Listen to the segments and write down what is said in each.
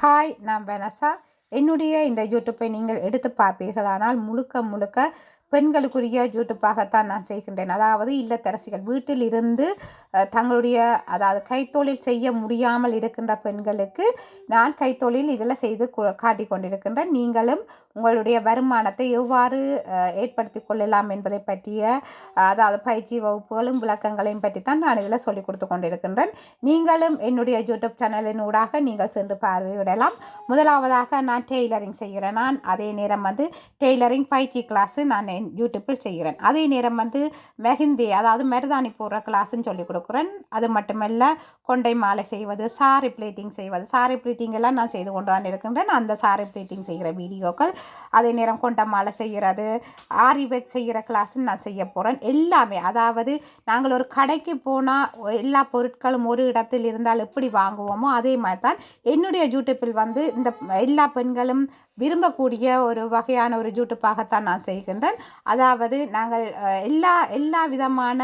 Hi நான் Vanessa என்னுடைய இந்த யூடியூப்பை நீங்கள் எடுத்து பார்ப்பீர்களானால் முழுக்க முழுக்க பெண்களுக்குரிய யூடியூப்பாகத்தான் நான் செய்கின்றேன். அதாவது இல்லத்தரசிகள். வீட்டில் இருந்து தங்களுடைய அதாவது கைத்தொழில் செய்ய முடியாமல் இருக்கின்ற பெண்களுக்கு நான் கைத்தொழில் இதில் செய்து காட்டி கொண்டிருக்கின்றேன். நீங்களும் உங்களுடைய வருமானத்தை எவ்வாறு ஏற்படுத்தி கொள்ளலாம் என்பதை பற்றிய அதாவது பயிற்சி வகுப்புகளும் விளக்கங்களையும் பற்றி தான் நான் இதில் சொல்லிக் கொடுத்து கொண்டிருக்கின்றேன். நீங்களும் என்னுடைய யூடியூப் சேனலின் ஊடாக நீங்கள் சென்று பார்வையிடலாம். முதலாவதாக நான் டெய்லரிங் செய்கிறேன். நான் அதே நேரம் வந்து டெய்லரிங் பயிற்சி கிளாஸு நான் என் யூடியூப்பில் செய்கிறேன். அதே நேரம் வந்து மெஹிந்தி அதாவது மருதாணி போடுற கிளாஸுன்னு சொல்லிக் கொடுக்குறேன். அது மட்டுமல்ல கொண்டை மாலை செய்வது சாரி பிளேட்டிங் செய்வது. சாரி பிளேட்டிங் எல்லாம் நான் செய்து கொண்டு தான் இருக்கின்றேன். அந்த சாரி பிளேட்டிங் செய்கிற வீடியோக்கள் அதே நேரம் கொண்டை மாலை செய்கிறது ஆரி ஒர்க் செய்கிற கிளாஸும் நான் செய்ய போகிறேன் எல்லாமே அதாவது நாங்கள் ஒரு கடைக்கு போனால் எல்லா பொருட்களும் ஒரு இடத்தில் இருந்தால் எப்படி வாங்குவோமோ அதே மாதிரி தான் என்னுடைய யூடியூப்பில் வந்து இந்த எல்லா பெண்களும் விரும்பக்கூடிய ஒரு வகையான ஒரு யூடியூப்பாகத்தான் நான் செய்கின்றேன். அதாவது நாங்கள் எல்லா எல்லா விதமான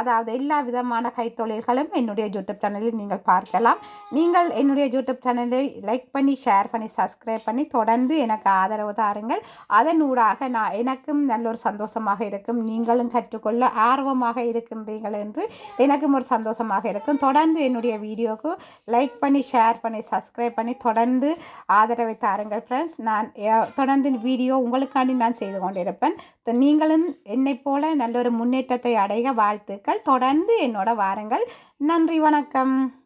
அதாவது எல்லா விதமான கைத்தொழில்களும் என்னுடைய யூடியூப் சேனலில் நீங்கள் பார்க்கலாம். நீங்கள் என்னுடைய யூடியூப் சேனலை லைக் பண்ணி ஷேர் பண்ணி சப்ஸ்கிரைப் பண்ணி தொடர்ந்து எனக்கு ஆதரவு தாருங்கள். அதன் ஊடாக நான் எனக்கும் நல்ல ஒரு சந்தோஷமாக இருக்கும். நீங்களும் கற்றுக்கொள்ள ஆர்வமாக இருக்கின்றீர்கள் என்று எனக்கும் ஒரு சந்தோஷமாக இருக்கும். தொடர்ந்து என்னுடைய வீடியோவுக்கு லைக் பண்ணி ஷேர் பண்ணி சப்ஸ்கிரைப் பண்ணி தொடர்ந்து ஆதரவை தாருங்கள் ஃப்ரெண்ட்ஸ் நான் தொடர்ந்து வீடியோ உங்களுக்காண்டி நான் செய்து கொண்டிருப்பேன். நீங்களும் என்னை போல நல்ல ஒரு முன்னேற்றத்தை அடைய வாழ்த்துக்கள். தொடர்ந்து என்னோட வாருங்கள். நன்றி வணக்கம்.